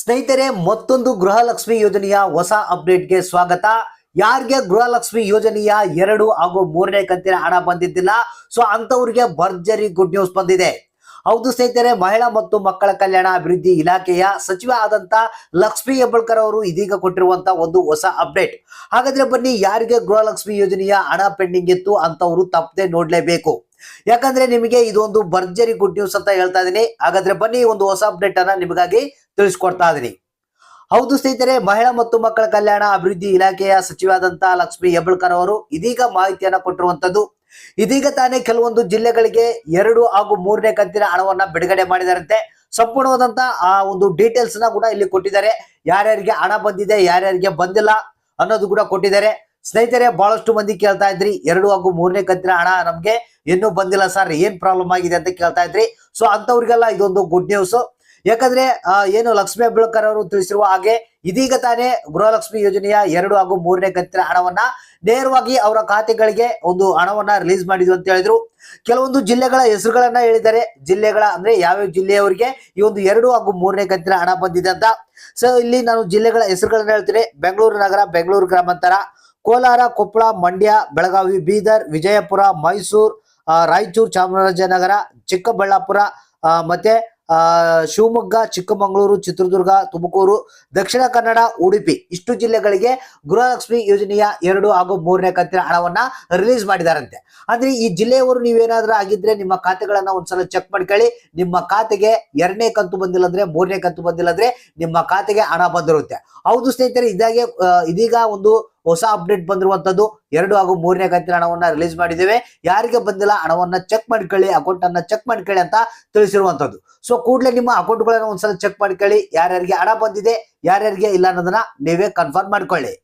ಸ್ನೇಹಿತರೆ, ಮತ್ತೊಂದು ಗೃಹಲಕ್ಷ್ಮಿ ಯೋಜನೆಯ ಹೊಸ ಅಪ್ಡೇಟ್ಗೆ ಸ್ವಾಗತ. ಯಾರಿಗೆ ಗೃಹಲಕ್ಷ್ಮಿ ಯೋಜನೆಯ ಎರಡು ಹಾಗೂ ಮೂರನೇ ಕಂತಿನ ಹಣ ಬಂದಿದ್ದಿಲ್ಲ, ಸೊ ಅಂತವ್ರಿಗೆ ಭರ್ಜರಿ ಗುಡ್ ನ್ಯೂಸ್ ಬಂದಿದೆ. ಹೌದು ಸ್ನೇಹಿತರೆ, ಮಹಿಳಾ ಮತ್ತು ಮಕ್ಕಳ ಕಲ್ಯಾಣ ಅಭಿವೃದ್ಧಿ ಇಲಾಖೆಯ ಸಚಿವ ಆದಂತ ಲಕ್ಷ್ಮಿ ಹೆಬ್ಬಳ್ಕರ್ ಅವರು ಇದೀಗ ಕೊಟ್ಟಿರುವಂತ ಒಂದು ಹೊಸ ಅಪ್ಡೇಟ್. ಹಾಗಾದ್ರೆ ಬನ್ನಿ, ಯಾರಿಗೆ ಗೃಹಲಕ್ಷ್ಮಿ ಯೋಜನೆಯ ಹಣ ಪೆಂಡಿಂಗ್ ಇತ್ತು ಅಂತವರು ತಪ್ಪದೆ ನೋಡ್ಲೇಬೇಕು. ಯಾಕಂದ್ರೆ ನಿಮಗೆ ಇದೊಂದು ಭರ್ಜರಿ ಗುಡ್ ನ್ಯೂಸ್ ಅಂತ ಹೇಳ್ತಾ ಇದೀನಿ. ಹಾಗಾದ್ರೆ ಬನ್ನಿ, ಒಂದು ಹೊಸ ಅಪ್ಡೇಟ್ ಅನ್ನ ನಿಮಗಾಗಿ ತಿಳಿಸ್ಕೊಡ್ತಾ ಇದೀನಿ. ಹೌದು ಸ್ನೇಹಿತರೆ, ಮಹಿಳಾ ಮತ್ತು ಮಕ್ಕಳ ಕಲ್ಯಾಣ ಅಭಿವೃದ್ಧಿ ಇಲಾಖೆಯ ಸಚಿವಾದಂತ ಲಕ್ಷ್ಮಿ ಹೆಬ್ಬಳ್ಕರ್ ಅವರು ಇದೀಗ ಮಾಹಿತಿಯನ್ನ ಕೊಟ್ಟಿರುವಂತದ್ದು ಇದೀಗ ತಾನೇ ಕೆಲವೊಂದು ಜಿಲ್ಲೆಗಳಿಗೆ ಎರಡು ಹಾಗೂ ಮೂರನೇ ಕಂತಿನ ಹಣವನ್ನ ಬಿಡುಗಡೆ ಮಾಡಿದಾರಂತೆ. ಸಂಪೂರ್ಣವಾದಂತ ಆ ಒಂದು ಡೀಟೇಲ್ಸ್ನ ಕೂಡ ಇಲ್ಲಿ ಕೊಟ್ಟಿದ್ದಾರೆ. ಯಾರ್ಯಾರಿಗೆ ಹಣ ಬಂದಿದೆ, ಯಾರ್ಯಾರಿಗೆ ಬಂದಿಲ್ಲ ಅನ್ನೋದು ಕೂಡ ಕೊಟ್ಟಿದ್ದಾರೆ. ಸ್ನೇಹಿತರೆ, ಬಹಳಷ್ಟು ಮಂದಿ ಕೇಳ್ತಾ ಇದ್ರಿ. ಎರಡು ಹಾಗೂ ಮೂರನೇ ಕಂತಿನ ಹಣ ನಮ್ಗೆ ಇನ್ನೂ ಬಂದಿಲ್ಲ ಸರ್. ಏನ್ ಪ್ರಾಬ್ಲಮ್ ಆಗಿದೆ ಅಂತ ಕೇಳ್ತಾ ಇದ್ರಿ. ಸೊ ಅಂತವ್ರಿಗೆಲ್ಲ ಇದೊಂದು ಗುಡ್ ನ್ಯೂಸ್ ಯಾಕಂದ್ರೆ ಏನು ಲಕ್ಷ್ಮೀ ಹೆಬ್ಬಳ್ಕರ್ ಅವರು ತಿಳಿಸಿರುವ ಹಾಗೆ ಇದೀಗ ತಾನೇ ಗೃಹಲಕ್ಷ್ಮಿ ಯೋಜನೆಯ ಎರಡು ಹಾಗೂ ಮೂರನೇ ಕಂತಿನ ಹಣವನ್ನ ನೇರವಾಗಿ ಅವರ ಖಾತೆಗಳಿಗೆ ಒಂದು ಹಣವನ್ನ ರಿಲೀಸ್ ಮಾಡಿದ್ರು ಅಂತ ಹೇಳಿದ್ರು. ಕೆಲವೊಂದು ಜಿಲ್ಲೆಗಳ ಹೆಸರುಗಳನ್ನ ಹೇಳಿದ್ದಾರೆ. ಜಿಲ್ಲೆಗಳ ಅಂದ್ರೆ ಯಾವ್ಯಾವ ಜಿಲ್ಲೆಯವರಿಗೆ ಈ ಒಂದು ಎರಡು ಹಾಗೂ ಮೂರನೇ ಕಂತಿನ ಹಣ ಬಂದಿದೆ ಅಂತ. ಸೊ ಇಲ್ಲಿ ನಾನು ಜಿಲ್ಲೆಗಳ ಹೆಸರುಗಳನ್ನ ಹೇಳ್ತೀನಿ. ಬೆಂಗಳೂರು ನಗರ, ಬೆಂಗಳೂರು ಗ್ರಾಮಾಂತರ, ಕೋಲಾರ, ಕೊಪ್ಪಳ, ಮಂಡ್ಯ, ಬೆಳಗಾವಿ, ಬೀದರ್, ವಿಜಯಪುರ, ಮೈಸೂರು ರಾಯಚೂರು, ಚಾಮರಾಜನಗರ, ಚಿಕ್ಕಬಳ್ಳಾಪುರ ಮತ್ತೆ ಶಿವಮೊಗ್ಗ, ಚಿಕ್ಕಮಗಳೂರು, ಚಿತ್ರದುರ್ಗ, ತುಮಕೂರು, ದಕ್ಷಿಣ ಕನ್ನಡ, ಉಡುಪಿ ಇಷ್ಟು ಜಿಲ್ಲೆಗಳಿಗೆ ಗೃಹಲಕ್ಷ್ಮಿ ಯೋಜನೆಯ ಎರಡು ಹಾಗೂ ಮೂರನೇ ಕಂತಿನ ಹಣವನ್ನ ರಿಲೀಸ್ ಮಾಡಿದಾರಂತೆ. ಅಂದ್ರೆ ಈ ಜಿಲ್ಲೆಯವರು ನೀವೇನಾದ್ರೂ ಆಗಿದ್ರೆ ನಿಮ್ಮ ಖಾತೆಗಳನ್ನ ಒಂದ್ಸಲ ಚೆಕ್ ಮಾಡ್ಕೊಳ್ಳಿ. ನಿಮ್ಮ ಖಾತೆಗೆ ಎರಡನೇ ಕಂತು ಬಂದಿಲ್ಲ ಅಂದ್ರೆ ಮೂರನೇ ಕಂತು ಬಂದಿಲ್ಲ ಅಂದ್ರೆ ನಿಮ್ಮ ಖಾತೆಗೆ ಹಣ ಬಂದಿರುತ್ತೆ. ಹೌದು ಸ್ನೇಹಿತರೆ, ಇದಾಗೆ ಇದೀಗ ಒಂದು ಹೊಸ ಅಪ್ಡೇಟ್ ಬಂದಿರುವಂತದ್ದು ಎರಡು ಹಾಗೂ ಮೂರನೇ ಕಂತಿನ ಹಣವನ್ನ ರಿಲೀಸ್ ಮಾಡಿದ್ದೇವೆ. ಯಾರಿಗೆ ಬಂದಿಲ್ಲ ಹಣವನ್ನ ಚೆಕ್ ಮಾಡ್ಕೊಳ್ಳಿ ಅಕೌಂಟ್ ಅನ್ನ ಚೆಕ್ ಮಾಡ್ಕೊಳ್ಳಿ ಅಂತ ತಿಳಿಸಿರುವಂತದ್ದು. ಸೊ ಕೂಡಲೇ ನಿಮ್ಮ ಅಕೌಂಟ್ಗಳನ್ನ ಒಂದ್ಸಲ ಚೆಕ್ ಮಾಡ್ಕೊಳ್ಳಿ, ಯಾರ್ಯಾರಿಗೆ ಹಣ ಬಂದಿದೆ, ಯಾರ್ಯಾರಿಗೆ ಇಲ್ಲ ಅನ್ನೋದನ್ನ ನೀವೇ ಕನ್ಫರ್ಮ್ ಮಾಡ್ಕೊಳ್ಳಿ.